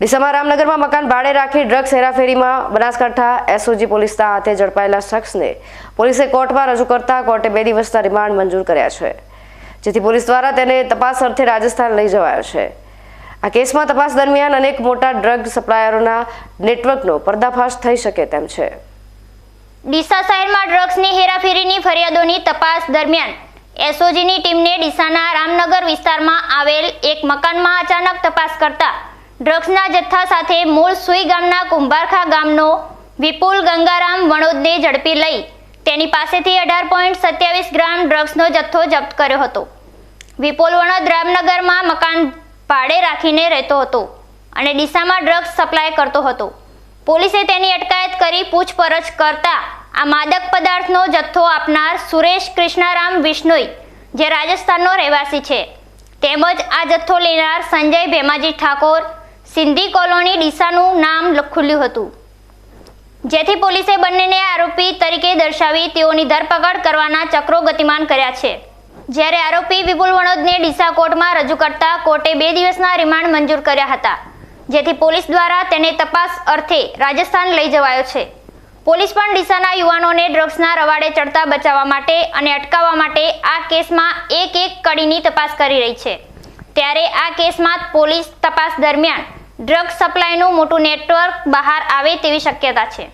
ડીસામાં રામનગરમાં મકાન ભાડે રાખી ડ્રગ્સ હેરાફેરીમાં બનાસકાંઠા એસઓજી પોલીસના હાથે ઝડપાયેલા શખ્સને પોલીસે કોર્ટમાં રજૂ કરતા કોર્ટે બે દિવસના રિમાન્ડ મંજૂર કર્યા છે, જેથી પોલીસ દ્વારા તેને તપાસ અર્થે રાજસ્થાન લઈ જવાયો છે. આ કેસમાં તપાસ દરમિયાન અનેક મોટા ડ્રગ સપ્લાયરોના નેટવર્કનો પર્દાફાશ થઈ શકે તેમ છે. ડીસા શહેરમાં ડ્રગ્સની હેરાફેરીની ફરિયાદોની તપાસ દરમિયાન એસઓજીની ટીમને ડીસાના રામનગર વિસ્તારમાં આવેલ એક મકાનમાં અચાનક તપાસ કરતા ડ્રગ્સના જથ્થા સાથે મૂળ સુઈ ગામના કુંભારખા ગામનો વિપુલ ગંગારામ વણોદને ઝડપી લઈ. તેની પાસેથી અઢાર પોઈન્ટ સત્યાવીસ ગ્રામ ડ્રગ્સનો જથ્થો જપ્ત કર્યો હતો. વિપુલ વણોદ રામનગરમાં મકાન ભાડે રાખીને રહેતો હતો અને ડીસામાં ડ્રગ્સ સપ્લાય કરતો હતો. પોલીસે તેની અટકાયત કરી પૂછપરછ કરતા આ માદક પદાર્થનો જથ્થો આપનાર સુરેશ કૃષ્ણારામ વિષ્ણોઈ, જે રાજસ્થાનનો રહેવાસી છે. તેમજ આ જથ્થો લેનાર સંજય ભેમાજી ઠાકોર સિંધી કોલોની ડીસાનું નામ ખુલ્યું હતું. જેથી પોલીસે બંનેને આરોપી તરીકે દર્શાવી તેઓની ધરપકડ કરવાના ચક્રો ગતિમાન કર્યા છે. જ્યારે આરોપી વિપુલ વણોદને ડીસા કોર્ટમાં રજૂ કરતા કોર્ટે બે દિવસના રિમાન્ડ મંજૂર કર્યા હતા. જેથી પોલીસ દ્વારા તેને તપાસ અર્થે રાજસ્થાન લઈ જવાયો છે. પોલીસ પણ ડીસાના યુવાનોને ડ્રગ્સના રવાડે ચડતા બચાવવા માટે અને અટકાવવા માટે આ કેસમાં એક એક કડીની તપાસ કરી રહી છે. ત્યારે આ કેસમાં પોલીસ તપાસ દરમિયાન ડ્રગ્સ સપ્લાયનું મોટું નેટવર્ક બહાર આવે તેવી શક્યતા છે.